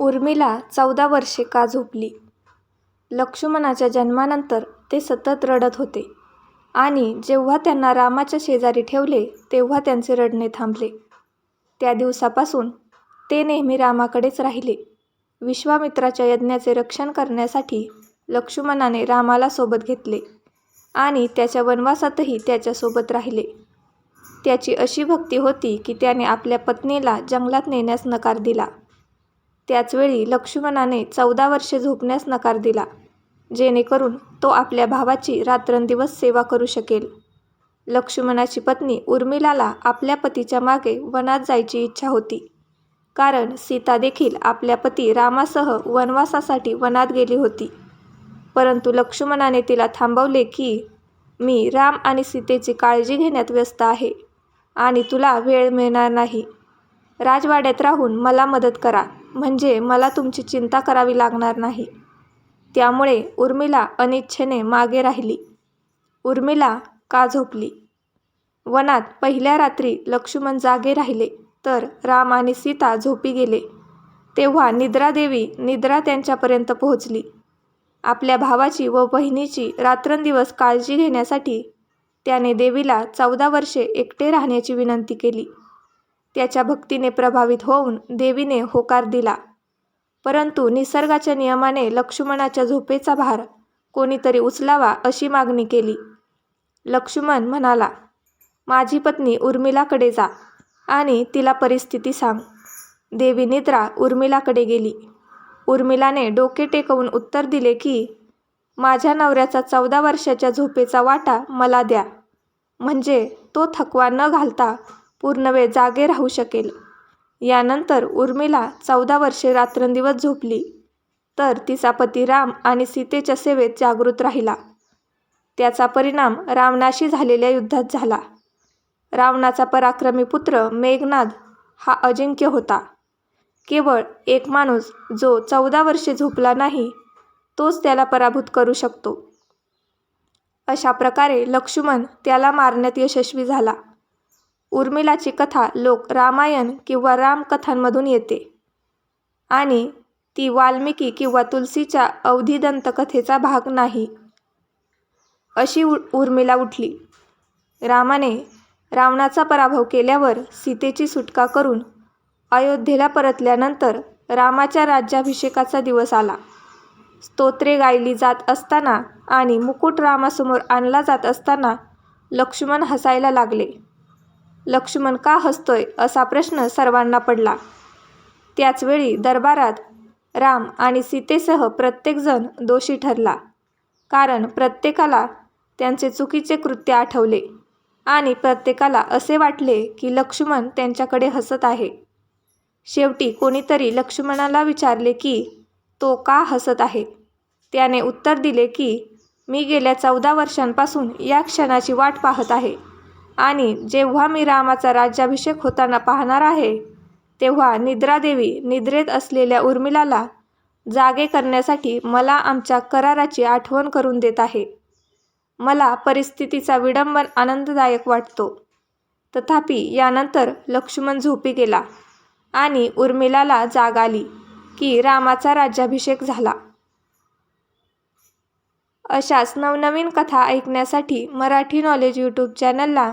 उर्मिला चौदा वर्षे का झोपली? लक्ष्मणाच्या जन्मानंतर ते सतत रडत होते आणि जेव्हा त्यांना रामाच्या शेजारी ठेवले तेव्हा त्यांचे रडणे थांबले. त्या दिवसापासून ते नेहमी रामाकडेच राहिले. विश्वामित्राच्या यज्ञाचे रक्षण करण्यासाठी लक्ष्मणाने रामाला सोबत घेतले आणि त्याच्या वनवासातही त्याच्यासोबत राहिले. त्याची अशी भक्ती होती की त्याने आपल्या पत्नीला जंगलात नेण्यास नकार दिला. त्याचवेळी लक्ष्मणाने चौदा वर्षे झोपण्यास नकार दिला, जेणेकरून तो आपल्या भावाची रात्रंदिवस सेवा करू शकेल. लक्ष्मणाची पत्नी उर्मिलाला आपल्या पतीच्या मागे वनात जायची इच्छा होती, कारण सीतादेखील आपल्या पती रामासह वनवासासाठी वनात गेली होती. परंतु लक्ष्मणाने तिला थांबवले की, मी राम आणि सीतेची काळजी घेण्यात व्यस्त आहे आणि तुला वेळ मिळणार नाही. राजवाड्यात राहून मला मदत करा, म्हणजे मला तुमची चिंता करावी लागणार नाही. त्यामुळे उर्मिला अनिच्छेने मागे राहिली. उर्मिला का झोपली? वनात पहिल्या रात्री लक्ष्मण जागे राहिले तर राम आणि सीता झोपी गेले. तेव्हा निद्रादेवी निद्रा त्यांच्यापर्यंत पोहोचली. आपल्या भावाची व बहिणीची रात्रंदिवस काळजी घेण्यासाठी त्याने देवीला चौदा वर्षे एकटे राहण्याची विनंती केली. त्याच्या भक्तीने प्रभावित होऊन देवीने होकार दिला. परंतु निसर्गाच्या नियमाने लक्ष्मणाच्या झोपेचा भार कोणीतरी उचलावा अशी मागणी केली. लक्ष्मण म्हणाला, माझी पत्नी उर्मिलाकडे जा आणि तिला परिस्थिती सांग. देवी निद्रा उर्मिलाकडे गेली. उर्मिलाने डोके टेकवून उत्तर दिले की, माझ्या नवऱ्याचा चौदा वर्षाच्या झोपेचा वाटा मला द्या, म्हणजे तो थकवा न घालता पूर्णवेळ जागे राहू शकेल. यानंतर उर्मिला चौदा वर्षे रात्रंदिवस झोपली, तर तिचा पती राम आणि सीतेच्या सेवेत जागृत राहिला. त्याचा परिणाम रावणाशी झालेल्या युद्धात झाला. रावणाचा पराक्रमी पुत्र मेघनाद हा अजिंक्य होता. केवळ एक माणूस जो चौदा वर्षे झोपला नाही, तोच त्याला पराभूत करू शकतो. अशा प्रकारे लक्ष्मण त्याला मारण्यात यशस्वी झाला. उर्मिलाची कथा लोक रामायण किंवा रामकथांमधून येते आणि ती वाल्मिकी किंवा तुलसीच्या अवधी दंतकथेचा भाग नाही. अशी उर्मिला उठली. रामाने रावणाचा पराभव केल्यावर सीतेची सुटका करून अयोध्येला परतल्यानंतर रामाच्या राज्याभिषेकाचा दिवस आला. स्तोत्रे गायली जात असताना आणि मुकुट रामासमोर आणला जात असताना लक्ष्मण हसायला लागले. लक्ष्मण का हसतोय असा प्रश्न सर्वांना पडला. त्याचवेळी दरबारात राम आणि सीतेसह प्रत्येकजण दोषी ठरला, कारण प्रत्येकाला त्यांचे चुकीचे कृत्य आठवले आणि प्रत्येकाला असे वाटले की लक्ष्मण त्यांच्याकडे हसत आहे. शेवटी कोणीतरी लक्ष्मणाला विचारले की, तो का हसत आहे? त्याने उत्तर दिले की, मी गेल्या चौदा वर्षांपासून या क्षणाची वाट पाहत आहे आणि जेव्हा मी रामाचा राज्याभिषेक होताना पाहणार आहे, तेव्हा निद्रादेवी निद्रेत असलेल्या उर्मिलाला जागे करण्यासाठी मला आमच्या कराराची आठवण करून देत आहे. मला परिस्थितीचा विडंबन आनंददायक वाटतो. तथापि यानंतर लक्ष्मण झोपी गेला आणि उर्मिलाला जाग आली की रामाचा राज्याभिषेक झाला. अशाच नवनवीन कथा ऐकण्यासाठी मराठी नॉलेज यूट्यूब चॅनलला